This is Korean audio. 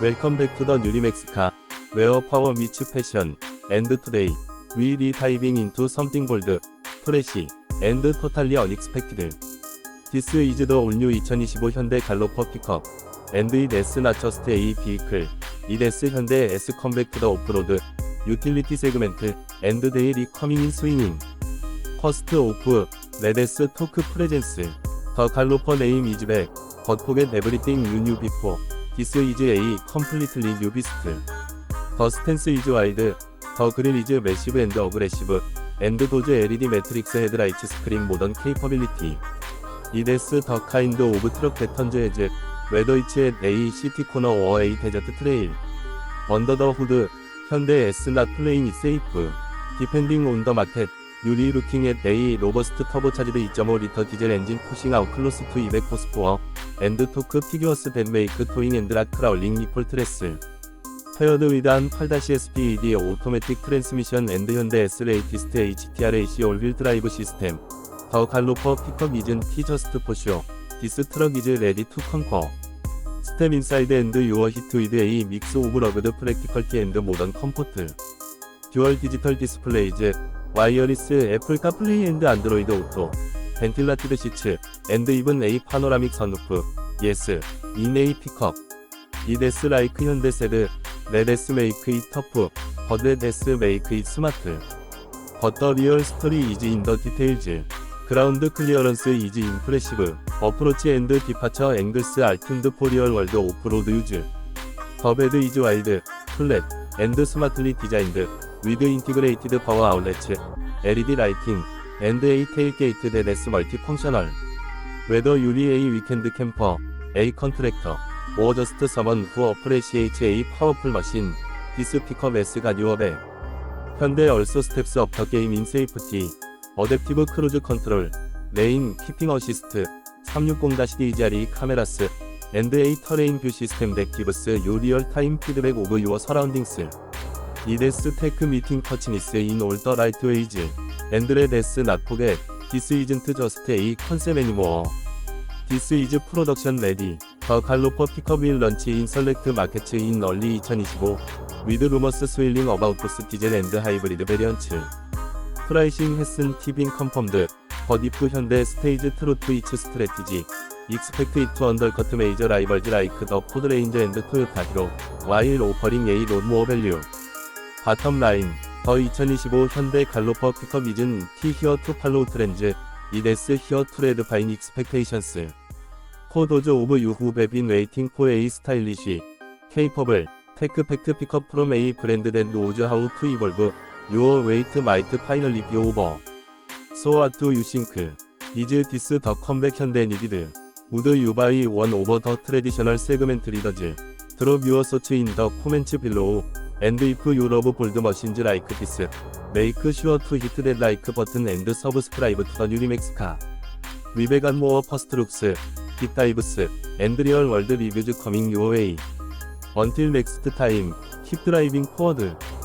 웰컴 백투더 뉴리맥스카 웨어 파워 미츠 패션 앤드 투데이 위 리타이빙 인투 썸띵 볼드 프레시 앤드 토탈리 언익스펙티드 디스 이즈 더 올뉴 2025 현대 갈로퍼 픽업 앤드 이 데스 나처스트 에이 비클 이이 데스 현대 에스 컴백 투더 오프로드 유틸리티 세그멘트 앤드 데이 리 커밍 인 스윙잉 퍼스트 오프 레데스 토크 프레젠스 더 갈로퍼 네임 이즈백 버폭의 에브리띵 유뉴 비포 This is a completely new beast. The stance is wide. The grill is massive and aggressive. And those LED matrix headlights screen modern capability. It has the kind of truck that turns as whether it's at a city corner or a desert trail. Under the hood, 현대 S not playing safe. Depending on the market. 유리 루킹의 데이 로버스트 터보차지드 2.5L 디젤 엔진 푸싱 아웃 클로스 투200 호스포어 엔드토크 피규어스 벤메이크 토잉 앤드라 크라울링 리폴 트레스 타이어드 위단 8-SPED 오토매틱 트랜스미션 앤드 현대 S 레이티스트 HTR AC 올휠 드라이브 시스템 파워 칼로퍼 픽업 이즌 티 저스트 포쇼 디스 트럭 이즈 레디 투 컨커 스템 인사이드 앤드 유어 히트 위드 A 믹스 오브 러그드 프랙티컬티 앤드 모던 컴포트 듀얼 디지털 디스플레이즈 와이어리스 애플 카플레이 앤드 안드로이드 오토 벤틸라티드 시츠, 앤드 입은 A 파노라믹 선루프, 예스, 이네이 피컵, 이데스 라이크 현대 세드, 레데스 메이크 이 터프, 버드데스 메이크 이 스마트. 버터 리얼 스토리 이지 인더 디테일즈. 그라운드 클리어런스 이지 인프레시브, 어프로치 앤드 디파처 앵글스 알튼드 포리얼 월드 오프로드 유즈. 더베드 이즈 와일드, 플랫, 앤드 스마트리 디자인드, 위드 인티그레이티드 파워 아울렛츠, LED 라이팅, and a tail gate that is multifunctional. Whether you be a weekend camper, a contractor, or just someone who appreciates a powerful machine, this pickup has got your back. 현대 also steps up the game in safety, adaptive cruise control, 레인 키핑 어시스트, 360-DJRE 카메라스, and a terrain view system that gives you real-time feedback of your surroundings. 이데스 테크 미팅 커치니스 인 올더 라이트 웨이즈 앤드레 데스 나토게 디스 이즌트 저스트 에이 컨셉 애니모어 디스 이즈 프로덕션 레디 더 갈로퍼 피커빌 런치 인설렉트 마켓츠 인 얼리 2025 위드 루머스 스윌링 어바웃토스 디젤 앤드 하이브리드 베리언츠 프라이싱 헤슨 티빙 컴펌드 버디프 현대 스테이지 트로트 이츠 스트레티지 익스펙트 이투 언더커트 메이저 라이벌즈 라이크 더코드레인저 앤드 토요타 히로 와일 오퍼링 에이 로모어 밸류 바텀라인 더 2025 현대 갈로퍼 픽업 이즌 티 히어 투 팔로우 트렌즈 이데스 히어 투 레드 바인 익스펙테이션스 코도즈 오브 유후 베빈 웨이팅 포 에이 스타일리쉬 케이퍼블 테크 팩트 픽업 프롬 에이 브랜드 댄 노즈 하우 투 이볼브 유어 웨이트 마이트 파이널리 비 오버 소아투 유싱크 이즈 디스 더 컴백 현대 니디드 우드 유바이 원 오버 더 트레디셔널 세그멘트 리더즈 드롭 유어 소츠 인 더 코멘츠 빌로우 and if you love gold machines like this, make sure to hit that like button and subscribe to the Nurimex car. We've got more first looks, deep dives, and real world reviews coming your way. Until next time, keep driving forward.